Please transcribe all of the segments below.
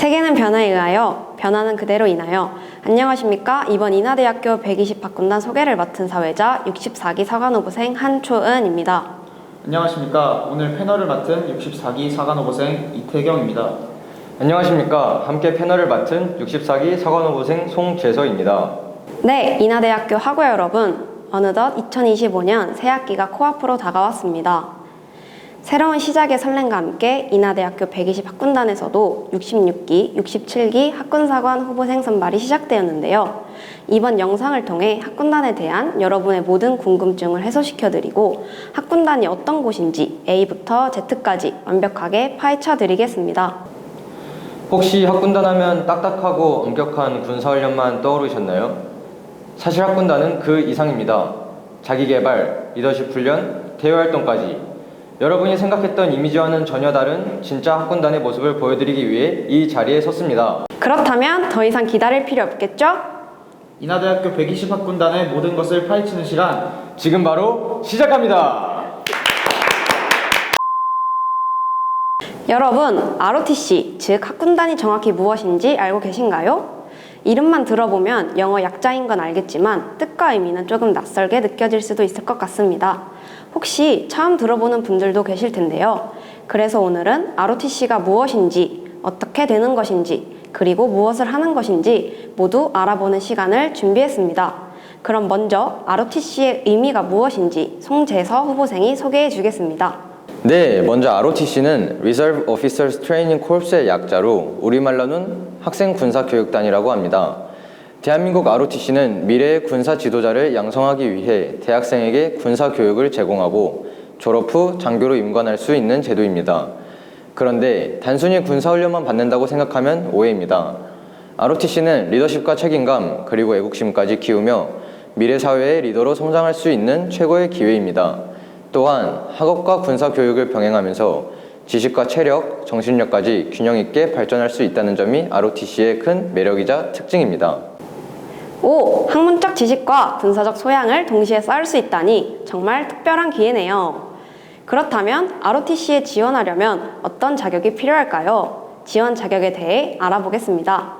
세계는 변화에 의하여, 변화는 그대로 인하여. 안녕하십니까? 이번 인하대학교 120 박군단 소개를 맡은 사회자 64기 사관후보생 한초은입니다. 안녕하십니까. 오늘 패널을 맡은 64기 사관후보생 이태경입니다. 안녕하십니까. 함께 패널을 맡은 64기 사관후보생 송재서입니다. 네, 인하대학교 학우 여러분. 어느덧 2025년 새 학기가 코앞으로 다가왔습니다. 새로운 시작의 설렘과 함께 인하대학교 120 학군단에서도 66기, 67기 학군사관 후보생 선발이 시작되었는데요. 이번 영상을 통해 학군단에 대한 여러분의 모든 궁금증을 해소시켜드리고 학군단이 어떤 곳인지 A부터 Z까지 완벽하게 파헤쳐 드리겠습니다. 혹시 학군단 하면 딱딱하고 엄격한 군사훈련만 떠오르셨나요? 사실 학군단은 그 이상입니다. 자기개발, 리더십 훈련, 대외활동까지 여러분이 생각했던 이미지와는 전혀 다른 진짜 학군단의 모습을 보여드리기 위해 이 자리에 섰습니다. 그렇다면 더 이상 기다릴 필요 없겠죠? 인하대학교 120 학군단의 모든 것을 파헤치는 시간. 지금 바로 시작합니다. 여러분, ROTC, 즉 학군단이 정확히 무엇인지 알고 계신가요? 이름만 들어보면 영어 약자인 건 알겠지만 뜻과 의미는 조금 낯설게 느껴질 수도 있을 것 같습니다. 혹시 처음 들어보는 분들도 계실 텐데요. 그래서 오늘은 ROTC가 무엇인지, 어떻게 되는 것인지, 그리고 무엇을 하는 것인지 모두 알아보는 시간을 준비했습니다. 그럼 먼저 ROTC의 의미가 무엇인지 송재서 후보생이 소개해 주겠습니다. 네, 먼저 ROTC는 Reserve Officers Training Corps의 약자로 우리말로는 학생 군사 교육단이라고 합니다. 대한민국 ROTC는 미래의 군사 지도자를 양성하기 위해 대학생에게 군사 교육을 제공하고 졸업 후 장교로 임관할 수 있는 제도입니다. 그런데 단순히 군사 훈련만 받는다고 생각하면 오해입니다. ROTC는 리더십과 책임감 그리고 애국심까지 키우며 미래 사회의 리더로 성장할 수 있는 최고의 기회입니다. 또한 학업과 군사 교육을 병행하면서 지식과 체력, 정신력까지 균형 있게 발전할 수 있다는 점이 ROTC의 큰 매력이자 특징입니다. 오, 학문적 지식과 군사적 소양을 동시에 쌓을 수 있다니 정말 특별한 기회네요. 그렇다면 ROTC에 지원하려면 어떤 자격이 필요할까요? 지원 자격에 대해 알아보겠습니다.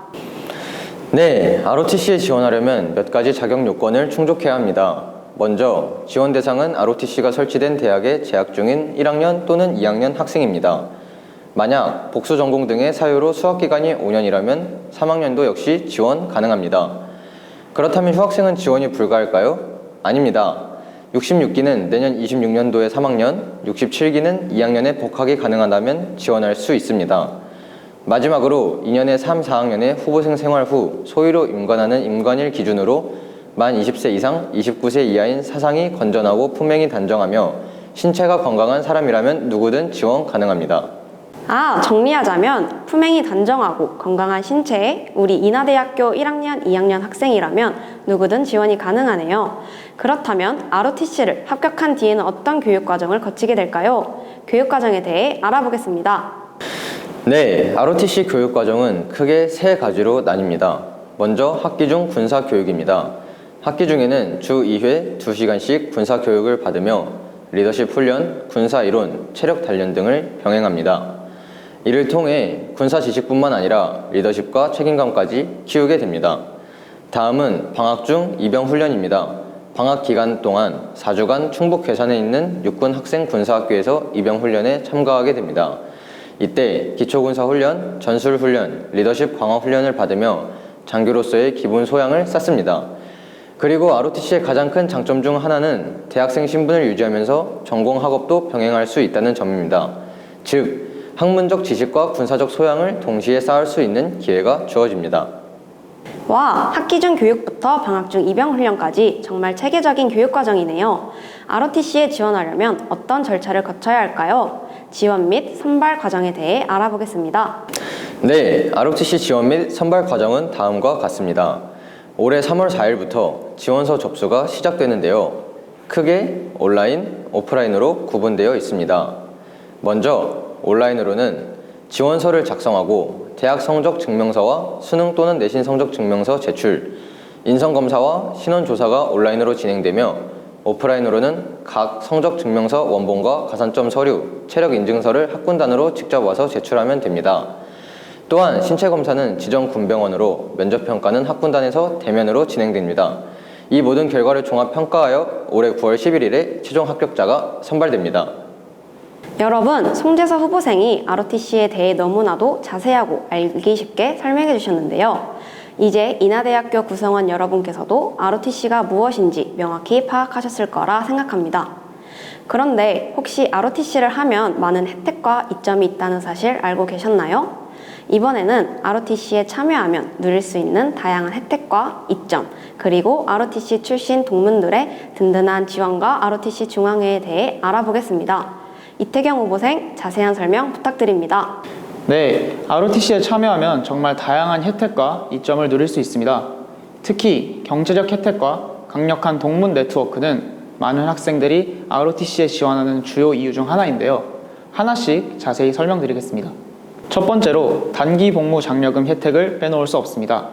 네, ROTC에 지원하려면 몇 가지 자격 요건을 충족해야 합니다. 먼저 지원 대상은 ROTC가 설치된 대학에 재학 중인 1학년 또는 2학년 학생입니다. 만약 복수 전공 등의 사유로 수학 기간이 5년이라면 3학년도 역시 지원 가능합니다. 그렇다면 휴학생은 지원이 불가할까요? 아닙니다. 66기는 내년 26년도에 3학년, 67기는 2학년에 복학이 가능하다면 지원할 수 있습니다. 마지막으로 2년에 3, 4학년의 후보생 생활 후 소위로 임관하는 임관일 기준으로 만 20세 이상 29세 이하인 사상이 건전하고 품행이 단정하며 신체가 건강한 사람이라면 누구든 지원 가능합니다. 아, 정리하자면 품행이 단정하고 건강한 신체에 우리 인하대학교 1학년, 2학년 학생이라면 누구든 지원이 가능하네요. 그렇다면 ROTC를 합격한 뒤에는 어떤 교육과정을 거치게 될까요? 교육과정에 대해 알아보겠습니다. 네, ROTC 교육과정은 크게 세 가지로 나뉩니다. 먼저 학기 중 군사 교육입니다. 학기 중에는 주 2회 2시간씩 군사 교육을 받으며 리더십 훈련, 군사 이론, 체력 단련 등을 병행합니다. 이를 통해 군사 지식뿐만 아니라 리더십과 책임감까지 키우게 됩니다. 다음은 방학 중 입영 훈련입니다. 방학 기간 동안 4주간 충북 괴산에 있는 육군 학생 군사학교에서 입영 훈련에 참가하게 됩니다. 이때 기초군사 훈련, 전술 훈련, 리더십 강화 훈련을 받으며 장교로서의 기본 소양을 쌓습니다. 그리고 ROTC의 가장 큰 장점 중 하나는 대학생 신분을 유지하면서 전공 학업도 병행할 수 있다는 점입니다. 즉, 학문적 지식과 군사적 소양을 동시에 쌓을 수 있는 기회가 주어집니다. 와, 학기 중 교육부터 방학 중 입영 훈련까지 정말 체계적인 교육 과정이네요. ROTC에 지원하려면 어떤 절차를 거쳐야 할까요? 지원 및 선발 과정에 대해 알아보겠습니다. 네, ROTC 지원 및 선발 과정은 다음과 같습니다. 올해 3월 4일부터 지원서 접수가 시작되는데요. 크게 온라인, 오프라인으로 구분되어 있습니다. 먼저 온라인으로는 지원서를 작성하고 대학 성적 증명서와 수능 또는 내신 성적 증명서 제출, 인성검사와 신원조사가 온라인으로 진행되며 오프라인으로는 각 성적 증명서 원본과 가산점 서류, 체력 인증서를 학군단으로 직접 와서 제출하면 됩니다. 또한 신체 검사는 지정 군병원으로 면접 평가는 학군단에서 대면으로 진행됩니다. 이 모든 결과를 종합 평가하여 올해 9월 11일에 최종 합격자가 선발됩니다. 여러분, 송재서 후보생이 ROTC에 대해 너무나도 자세하고 알기 쉽게 설명해 주셨는데요. 이제 인하대학교 구성원 여러분께서도 ROTC가 무엇인지 명확히 파악하셨을 거라 생각합니다. 그런데 혹시 ROTC를 하면 많은 혜택과 이점이 있다는 사실 알고 계셨나요? 이번에는 ROTC에 참여하면 누릴 수 있는 다양한 혜택과 이점, 그리고 ROTC 출신 동문들의 든든한 지원과 ROTC 중앙회에 대해 알아보겠습니다. 이태경 후보생 자세한 설명 부탁드립니다. 네, ROTC에 참여하면 정말 다양한 혜택과 이점을 누릴 수 있습니다. 특히 경제적 혜택과 강력한 동문 네트워크는 많은 학생들이 ROTC에 지원하는 주요 이유 중 하나인데요. 하나씩 자세히 설명드리겠습니다. 첫 번째로 단기 복무 장려금 혜택을 빼놓을 수 없습니다.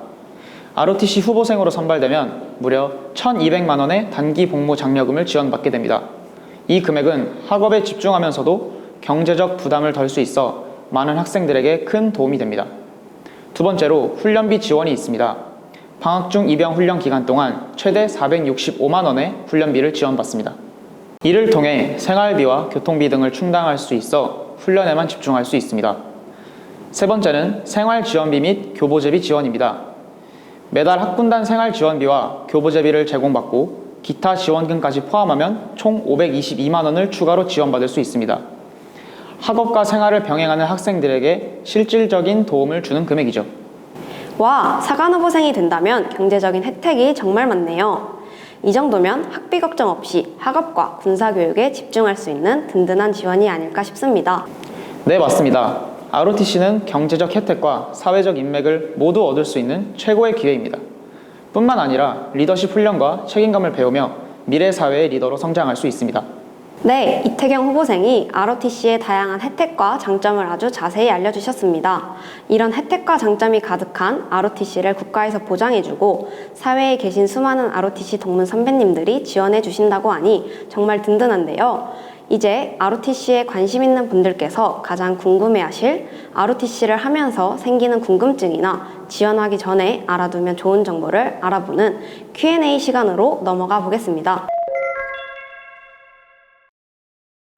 ROTC 후보생으로 선발되면 무려 1,200만 원의 단기 복무 장려금을 지원받게 됩니다. 이 금액은 학업에 집중하면서도 경제적 부담을 덜 수 있어 많은 학생들에게 큰 도움이 됩니다. 두 번째로 훈련비 지원이 있습니다. 방학 중 입영 훈련 기간 동안 최대 465만 원의 훈련비를 지원받습니다. 이를 통해 생활비와 교통비 등을 충당할 수 있어 훈련에만 집중할 수 있습니다. 세 번째는 생활 지원비 및 교보제비 지원입니다. 매달 학군단 생활 지원비와 교보제비를 제공받고 기타 지원금까지 포함하면 총 522만 원을 추가로 지원받을 수 있습니다. 학업과 생활을 병행하는 학생들에게 실질적인 도움을 주는 금액이죠. 와, 사관 후보생이 된다면 경제적인 혜택이 정말 많네요. 이 정도면 학비 걱정 없이 학업과 군사교육에 집중할 수 있는 든든한 지원이 아닐까 싶습니다. 네, 맞습니다. ROTC는 경제적 혜택과 사회적 인맥을 모두 얻을 수 있는 최고의 기회입니다. 뿐만 아니라 리더십 훈련과 책임감을 배우며 미래 사회의 리더로 성장할 수 있습니다. 네, 이태경 후보생이 ROTC의 다양한 혜택과 장점을 아주 자세히 알려주셨습니다. 이런 혜택과 장점이 가득한 ROTC를 국가에서 보장해주고 사회에 계신 수많은 ROTC 동문 선배님들이 지원해주신다고 하니 정말 든든한데요. 이제 ROTC에 관심 있는 분들께서 가장 궁금해하실 ROTC를 하면서 생기는 궁금증이나 지원하기 전에 알아두면 좋은 정보를 알아보는 Q&A 시간으로 넘어가 보겠습니다.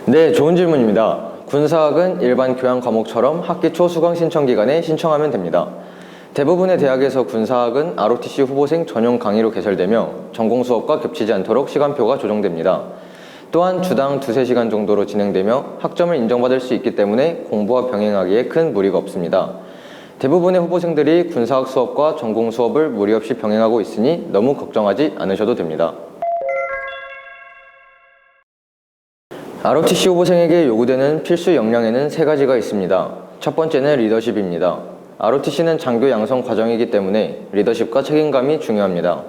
네, 좋은 질문입니다. 군사학은 일반 교양 과목처럼 학기 초 수강 신청 기간에 신청하면 됩니다. 대부분의 대학에서 군사학은 ROTC 후보생 전용 강의로 개설되며 전공 수업과 겹치지 않도록 시간표가 조정됩니다. 또한 주당 두세 시간 정도로 진행되며 학점을 인정받을 수 있기 때문에 공부와 병행하기에 큰 무리가 없습니다. 대부분의 후보생들이 군사학 수업과 전공 수업을 무리 없이 병행하고 있으니 너무 걱정하지 않으셔도 됩니다. ROTC 후보생에게 요구되는 필수 역량에는 세 가지가 있습니다. 첫 번째는 리더십입니다. ROTC는 장교 양성 과정이기 때문에 리더십과 책임감이 중요합니다.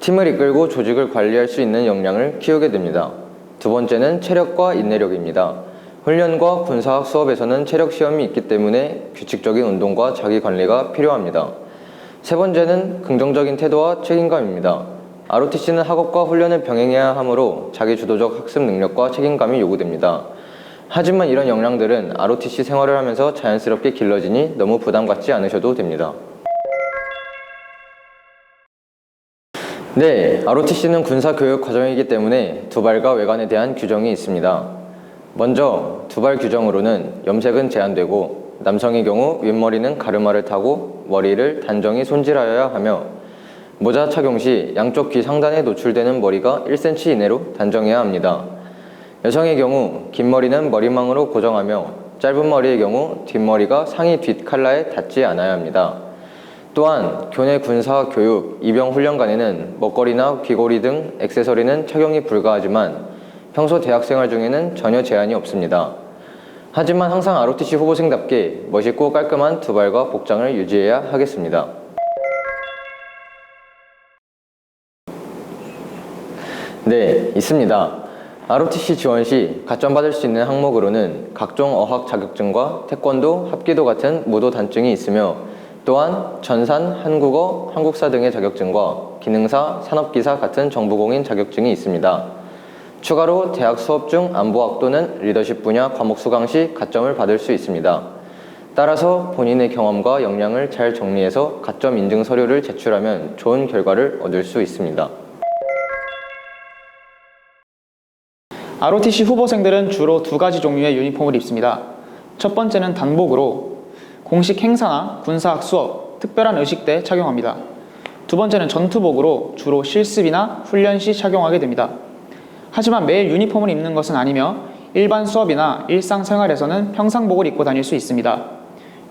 팀을 이끌고 조직을 관리할 수 있는 역량을 키우게 됩니다. 두 번째는 체력과 인내력입니다. 훈련과 군사학 수업에서는 체력 시험이 있기 때문에 규칙적인 운동과 자기 관리가 필요합니다. 세 번째는 긍정적인 태도와 책임감입니다. ROTC는 학업과 훈련을 병행해야 하므로 자기 주도적 학습 능력과 책임감이 요구됩니다. 하지만 이런 역량들은 ROTC 생활을 하면서 자연스럽게 길러지니 너무 부담 갖지 않으셔도 됩니다. 네, ROTC는 군사 교육 과정이기 때문에 두발과 외관에 대한 규정이 있습니다. 먼저 두발 규정으로는 염색은 제한되고 남성의 경우 윗머리는 가르마를 타고 머리를 단정히 손질하여야 하며 모자 착용 시 양쪽 귀 상단에 노출되는 머리가 1cm 이내로 단정해야 합니다. 여성의 경우 긴 머리는 머리망으로 고정하며 짧은 머리의 경우 뒷머리가 상의 뒷 칼라에 닿지 않아야 합니다. 또한 교내 군사 교육 입영 훈련관에는 먹거리나 귀걸이 등 액세서리는 착용이 불가하지만 평소 대학 생활 중에는 전혀 제한이 없습니다. 하지만 항상 ROTC 후보생답게 멋있고 깔끔한 두발과 복장을 유지해야 하겠습니다. 네, 있습니다. ROTC 지원 시 가점 받을 수 있는 항목으로는 각종 어학 자격증과 태권도, 합기도 같은 무도 단증이 있으며 또한 전산, 한국어, 한국사 등의 자격증과 기능사, 산업기사 같은 정보공인 자격증이 있습니다. 추가로 대학 수업 중 안보학 또는 리더십 분야 과목 수강 시 가점을 받을 수 있습니다. 따라서 본인의 경험과 역량을 잘 정리해서 가점 인증 서류를 제출하면 좋은 결과를 얻을 수 있습니다. ROTC 후보생들은 주로 두 가지 종류의 유니폼을 입습니다. 첫 번째는 단복으로 공식 행사나 군사학 수업, 특별한 의식 때 착용합니다. 두 번째는 전투복으로 주로 실습이나 훈련 시 착용하게 됩니다. 하지만 매일 유니폼을 입는 것은 아니며 일반 수업이나 일상생활에서는 평상복을 입고 다닐 수 있습니다.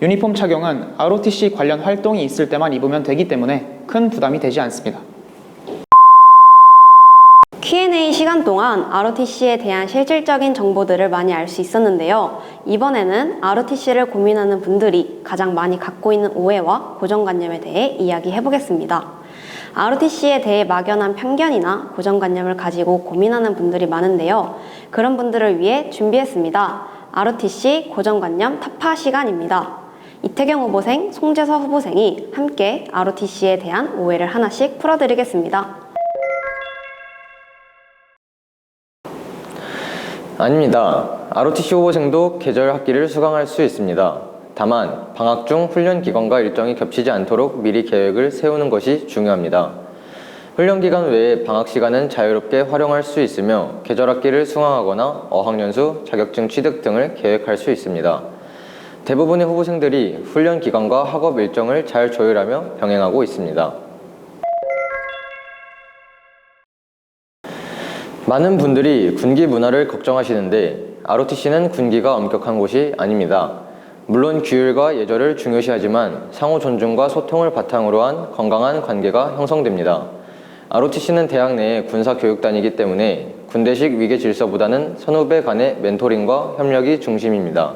유니폼 착용은 ROTC 관련 활동이 있을 때만 입으면 되기 때문에 큰 부담이 되지 않습니다. Q&A 시간 동안 ROTC에 대한 실질적인 정보들을 많이 알 수 있었는데요. 이번에는 ROTC를 고민하는 분들이 가장 많이 갖고 있는 오해와 고정관념에 대해 이야기해 보겠습니다. ROTC에 대해 막연한 편견이나 고정관념을 가지고 고민하는 분들이 많은데요. 그런 분들을 위해 준비했습니다. ROTC 고정관념 타파 시간입니다. 이태경 후보생, 송재서 후보생이 함께 ROTC에 대한 오해를 하나씩 풀어드리겠습니다. 아닙니다. ROTC 후보생도 계절 학기를 수강할 수 있습니다. 다만 방학 중 훈련 기간과 일정이 겹치지 않도록 미리 계획을 세우는 것이 중요합니다. 훈련 기간 외에 방학 시간은 자유롭게 활용할 수 있으며 계절 학기를 수강하거나 어학연수, 자격증 취득 등을 계획할 수 있습니다. 대부분의 후보생들이 훈련 기간과 학업 일정을 잘 조율하며 병행하고 있습니다. 많은 분들이 군기 문화를 걱정하시는데 ROTC는 군기가 엄격한 곳이 아닙니다. 물론 규율과 예절을 중요시하지만 상호 존중과 소통을 바탕으로 한 건강한 관계가 형성됩니다. ROTC는 대학 내의 군사 교육단이기 때문에 군대식 위계 질서보다는 선후배 간의 멘토링과 협력이 중심입니다.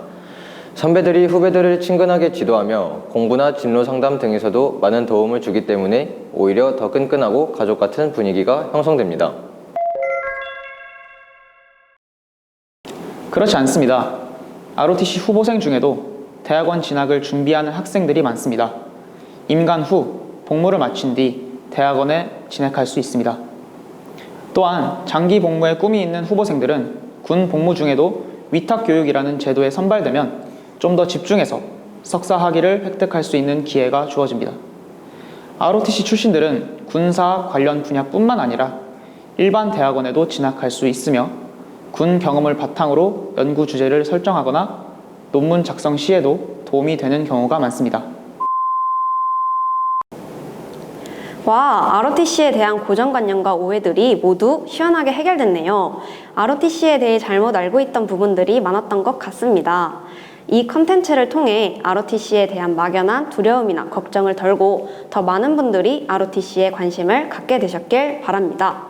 선배들이 후배들을 친근하게 지도하며 공부나 진로 상담 등에서도 많은 도움을 주기 때문에 오히려 더 끈끈하고 가족 같은 분위기가 형성됩니다. 그렇지 않습니다. ROTC 후보생 중에도 대학원 진학을 준비하는 학생들이 많습니다. 임관 후 복무를 마친 뒤 대학원에 진학할 수 있습니다. 또한 장기 복무의 꿈이 있는 후보생들은 군 복무 중에도 위탁 교육이라는 제도에 선발되면 좀 더 집중해서 석사 학위를 획득할 수 있는 기회가 주어집니다. ROTC 출신들은 군사 관련 분야뿐만 아니라 일반 대학원에도 진학할 수 있으며 군 경험을 바탕으로 연구 주제를 설정하거나 논문 작성 시에도 도움이 되는 경우가 많습니다. 와, ROTC에 대한 고정관념과 오해들이 모두 시원하게 해결됐네요. ROTC에 대해 잘못 알고 있던 부분들이 많았던 것 같습니다. 이 컨텐츠를 통해 ROTC에 대한 막연한 두려움이나 걱정을 덜고 더 많은 분들이 ROTC에 관심을 갖게 되셨길 바랍니다.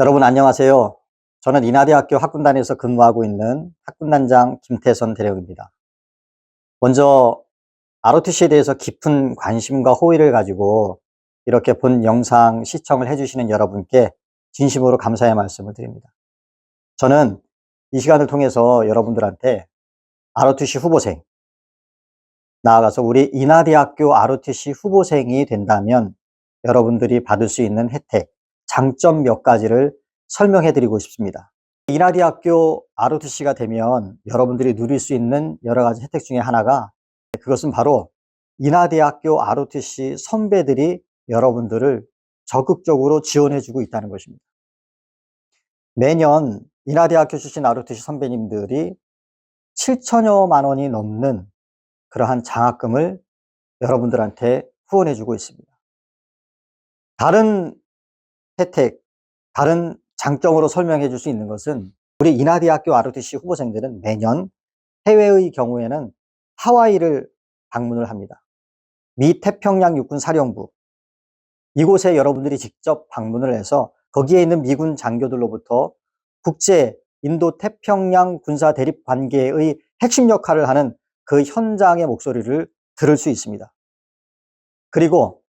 여러분 안녕하세요. 저는 인하대학교 학군단에서 근무하고 있는 학군단장 김태선 대령입니다. 먼저 ROTC에 대해서 깊은 관심과 호의를 가지고 이렇게 본 영상 시청을 해주시는 여러분께 진심으로 감사의 말씀을 드립니다. 저는 이 시간을 통해서 여러분들한테 ROTC 후보생, 나아가서 우리 인하대학교 ROTC 후보생이 된다면 여러분들이 받을 수 있는 혜택, 장점 몇 가지를 설명해 드리고 싶습니다. 인하대학교 ROTC가 되면 여러분들이 누릴 수 있는 여러 가지 혜택 중에 하나가 그것은 바로 인하대학교 ROTC 선배들이 여러분들을 적극적으로 지원해 주고 있다는 것입니다. 매년 인하대학교 출신 ROTC 선배님들이 7천여만 원이 넘는 그러한 장학금을 여러분들한테 후원해 주고 있습니다. 다른 혜택, 다른 장점으로 설명해 줄 수 있는 것은 우리 인하대학교 ROTC 후보생들은 매년 해외의 경우에는 하와이를 방문을 합니다. 미 태평양 육군 사령부 이곳에 여러분들이 직접 방문을 해서 거기에 있는 미군 장교들로부터 국제 인도 태평양 군사 대립 관계의 핵심 역할을 하는 그 현장의 목소리를 들을 수 있습니다. 그리고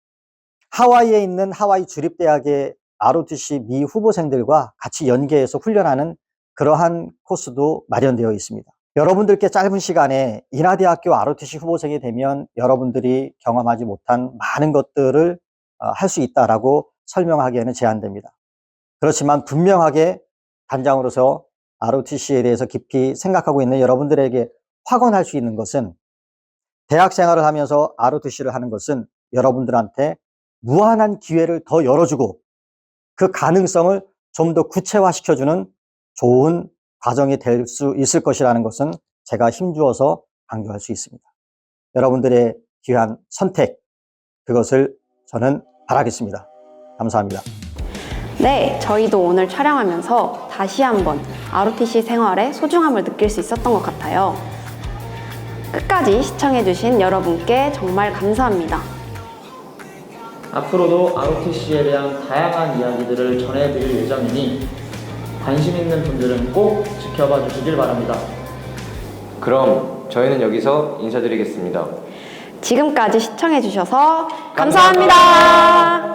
하와이에 있는 하와이 주립대학의 ROTC 미 후보생들과 같이 연계해서 훈련하는 그러한 코스도 마련되어 있습니다. 여러분들께 짧은 시간에 인하대학교 ROTC 후보생이 되면 여러분들이 경험하지 못한 많은 것들을 어, 할수 있다라고 설명하기에는 제한됩니다. 그렇지만 분명하게 단장으로서 ROTC에 대해서 깊이 생각하고 있는 여러분들에게 확언할 수 있는 것은 대학 생활을 하면서 ROTC를 하는 것은 여러분들한테 무한한 기회를 더 열어주고 그 가능성을 좀 더 구체화시켜주는 좋은 과정이 될 수 있을 것이라는 것은 제가 힘주어서 강조할 수 있습니다. 여러분들의 귀한 선택, 그것을 저는 바라겠습니다. 감사합니다. 네, 저희도 오늘 촬영하면서 다시 한번 ROTC 생활의 소중함을 느낄 수 있었던 것 같아요. 끝까지 시청해주신 여러분께 정말 감사합니다. 앞으로도 ROTC에 대한 다양한 이야기들을 전해드릴 예정이니 관심 있는 분들은 꼭 지켜봐 주시길 바랍니다. 그럼 저희는 여기서 인사드리겠습니다. 지금까지 시청해주셔서 감사합니다.